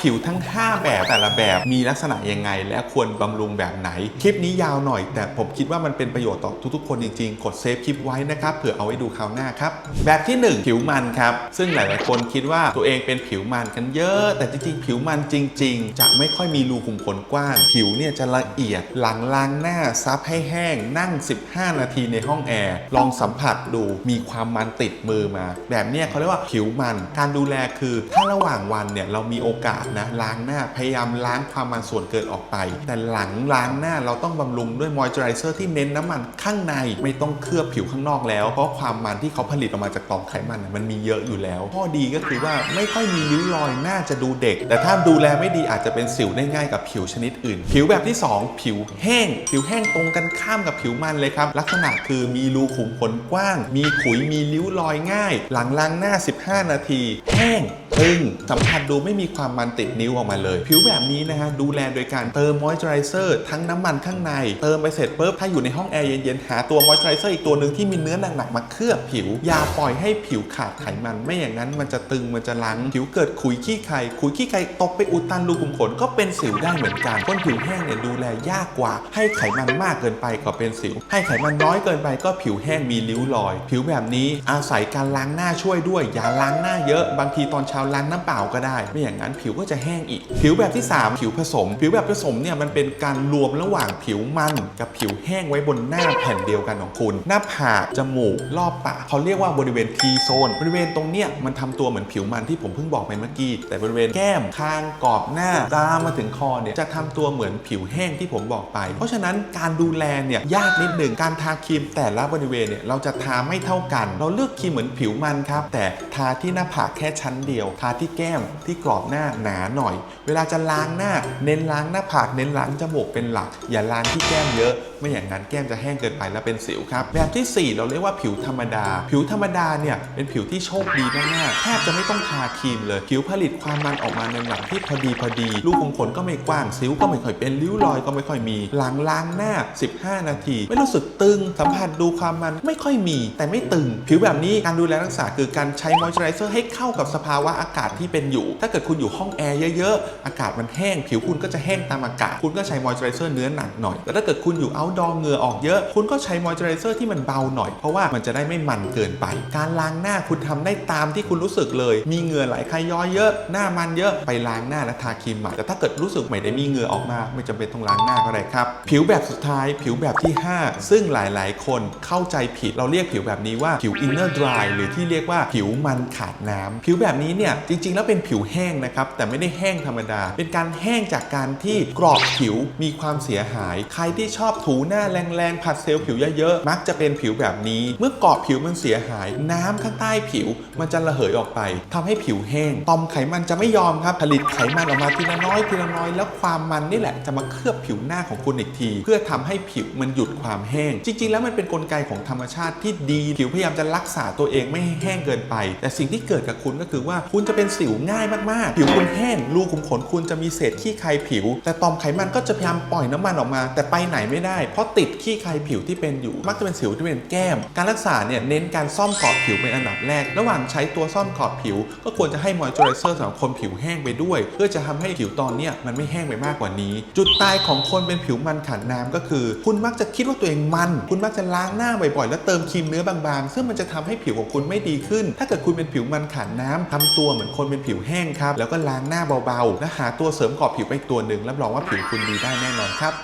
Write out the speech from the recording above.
ผิวทั้ง 5 แบบแต่ละแบบมีลักษณะยังไง และควรบำรุงแบบไหน คลิปนี้ยาวหน่อย แต่ผมคิดว่ามันเป็นประโยชน์ต่อทุกๆ คนจริงๆ กดเซฟคลิปไว้นะครับเผื่อเอาไว้ดูคราวหน้าครับ แบบที่ 1 ผิวมันครับ ซึ่งหลายๆ คนคิดว่าตัวเองเป็นผิวมันกันเยอะ แต่จริงๆ ผิวมันจริง ๆ จะไม่ค่อยมีรูขุมขนกว้าง ผิวเนี่ยจะละเอียดหลังล้างหน้าซับให้แห้งนั่ง 15 นาทีในห้องแอร์ลองสัมผัสดูมีความมันติดมือมา แบบเนี้ยเขาเรียกว่าผิวมันการดูแลคือถ้าระหว่างวันเนี่ยเรามีโอกาสนะล้างหน้าพยายามล้างความมันส่วนเกินออกไป แต่หลังล้างหน้าเราต้องบำรุงด้วยมอยเจอไรเซอร์ที่เน้นน้ำมันข้างในไม่ต้องเคลือบผิวข้างนอกแล้ว เพราะความมันที่เขาผลิตออกมาจากตอมไขมันมันมีเยอะอยู่แล้ว ข้อดีก็คือว่าไม่ค่อยมีริ้วรอยหน้าจะดูเด็ก แต่ถ้าดูแลไม่ดีอาจจะเป็นสิวได้ง่ายกับผิวชนิดอื่น ผิวแบบที่ 2 ผิวแห้ง ผิวแห้งตรงกันข้ามกับผิวมันเลยครับ ลักษณะคือมีรูขุมขนกว้าง มีขุยมีริ้วรอยง่าย หลังล้างหน้า 15 นาที แห้งตึงสัมผัสดูไม่มีความมันติดนิ้วออกมาเลย ผิวแบบนี้นะฮะดูแลโดยการเติมมอยส์เจอไรเซอร์ทั้งน้ำมันข้างใน เติมไปเสร็จปุ๊บถ้าอยู่ในห้องแอร์เย็นๆ หาตัวมอยส์เจอไรเซอร์อีกตัวหนึ่งที่มีเนื้อหนักๆมาเคลือบผิว อย่าปล่อยให้ผิวขาดไขมัน ไม่อย่างนั้นมันจะตึงมันจะลังผิวเกิดขุยขี้ไข่ขุยขี้ไข่ตกไปอุดตันรูขุมขนก็เป็นสิวได้เหมือนกันคนผิวแห้งเนี่ยดูแลยากกว่า ให้ไขมันมากเกินไปก็เป็นสิว ให้ไขมันน้อยเกินไปก็ผิวแห้งมีริ้วรอย ผิวแบบนี้อาศัยการล้างหน้าช่วยด้วย อย่าล้างหน้าเยอะบางทีตอนเช้าล้างน้ำเปล่าก็ได้ ไม่อย่างนั้นผิวก็จะแห้งอีก ผิวแบบที่ 3 ผิวผสม ผิวแบบผสมเนี่ยมันเป็นการรวมระหว่างผิวมันกับผิวแห้งไว้บนหน้าแผ่นเดียวกันของคุณ หน้าผากจมูกรอบปากเขาเรียกว่าบริเวณ T โซนบริเวณตรงเนี้ยมันทำตัวเหมือนผิวมันที่ผมเพิ่งบอกไปเมื่อกี้แต่บริเวณแก้มคางกรอบหน้าตามมาถึงคอเนี่ยจะทำตัวเหมือนผิวแห้งที่ผมบอกไป เพราะฉะนั้นการดูแลเนี่ยยากนิดหนึ่งการทาครีมแต่ละบริเวณเนี่ยเราจะทาไม่เท่ากัน เราเลือกครีมเหมือนผิวมันครับแต่ทาที่หน้าผากแค่ชั้นเดียว ทาที่แก้มที่กรอบหน้าหนาหน่อย เวลาจะล้างหน้า เน้นล้างหน้าผากเน้นล้างจมูกเป็นหลัก อย่าล้างที่แก้มเยอะ ไม่อย่างนั้นแก้มจะแห้งเกินไปแล้วเป็นสิวครับ แบบทีสี่4 เราเรียกว่าผิวธรรมดา ผิวธรรมดาเนี่ยเป็นผิวที่โชคดีมากๆแทบจะไม่ต้องทาครีมเลย ผิวผลิตความมันออกมาในระดับที่พอดีพอดีรูขุมขนก็ไม่กว้างสิวก็ไม่ค่อยเป็นริ้วรอยก็ไม่ค่อยมีหลังล้างหน้า 15 นาที ไม่รู้สึกตึงสัมผัสดูความมันไม่ค่อยมี แต่ไม่ตึง ผิวแบบนี้การดูแลรักษาคือการใช้มอยเจอไรเซอร์ให้เข้ากับสภาวะอากาศที่เป็นอยู่ ถ้าเกิดคุณอยู่ห้องแอร์เยอะๆ อากาศมันแห้ง ผิวคุณก็จะแห้งตามอากาศ คุณก็ใช้มอยเจอไรเซอร์เนื้อหนักหน่อย แต่ถ้าเกิดคุณอยู่เอาท์ดอร์เหงื่อออกเยอะ คุณก็ใช้มอยเจอไรเซอร์ที่มันเบาหน่อย เพราะว่ามันจะได้ไม่มันเกินไป การล้างหน้าคุณทำได้ตามที่คุณรู้สึกเลย มีเหงื่อไหลใครย้อยเยอะ หน้ามันเยอะ ไปล้างหน้าและทาครีมใหม่แต่ถ้าเกิดรู้สึกไม่ได้มีเหงื่อออกมา ไม่จำเป็นต้องล้างหน้าก็ได้ครับ ผิวแบบสุดท้าย ผิวแบบที่ 5 ซึ่งหลายๆ คนเข้าใจผิด เราเรียกผิวแบบนี้ว่าผิว inner dry หรือที่เรียกว่าผิวมันขาดน้ำผิวแบบนี้เนี่ยจริง ๆ แล้วเป็นผิวแห้งนะครับแต่ไม่ได้แห้งธรรมดา เป็นการแห้งจากการที่กรอบผิวมีความเสียหาย ใครที่ชอบถูหน้าแรงๆผัดเซลล์ผิวเยอะๆมักจะเป็นผิวแบบนี้ เมื่อกรอบผิวมันเสียหาย น้ำข้างใต้ผิวมันจะระเหยออกไปทำให้ผิวแห้งต่อมไขมันจะไม่ยอมครับผลิตไขมันออกมาทีละน้อยทีละน้อยแล้วความมันนี่แหละจะมาเคลือบผิวหน้าของคุณอีกที เพื่อทำให้ผิวมันหยุดความแห้ง จริง ๆ แล้วมันเป็นกลไกของธรรมชาติที่ดี ผิวพยายามจะรักษาตัวเองไม่ให้แห้งเกินไป แต่สิ่งที่เกิดกับคุณก็คือว่าคุณจะเป็นสิวง่ายมากๆ ผิวคุณแห้งรูขุมขนคุณจะมีเศษขี้ใครผิว แต่ต่อมไขมันก็จะพยายามปล่อยน้ำมันออกมา แต่ไปไหนไม่ได้ เพราะติดขี้ใครผิวที่เป็นอยู่ มักจะเป็นสิวที่เป็นแก้ม การรักษาเนี่ยเน้นการซ่อมกรอบผิวเป็นอันดับแรก ระหว่างใช้ตัวซ่อมกรอบผิว ก็ควรจะให้มอยเจอไรเซอร์สำหรับคนผิวแห้งไปด้วย เพื่อจะทำให้ผิวตอนเนี้ยมันไม่แห้งไปมากกว่านี้ จุดตายของคนเป็นผิวมันขาดน้ำก็คือ คุณมักจะคิดว่าตัวเองมัน คุณมักจะล้างหน้าบ่อยๆแล้วเติมครีมเนื้อบางๆ ซึ่งมันจะทำให้ผิวของคุณไม่ดีขึ้น ถ้าเกิดคุณเป็นผิวมันขาดน้ำทำตัวเหมือนคนเป็นผิวแห้งครับแล้วก็ล้างหน้าเบาๆ และหาตัวเสริมกรอบผิวไปอีกตัวหนึ่งรับรองว่าผิวคุณดีได้แน่นอนครับ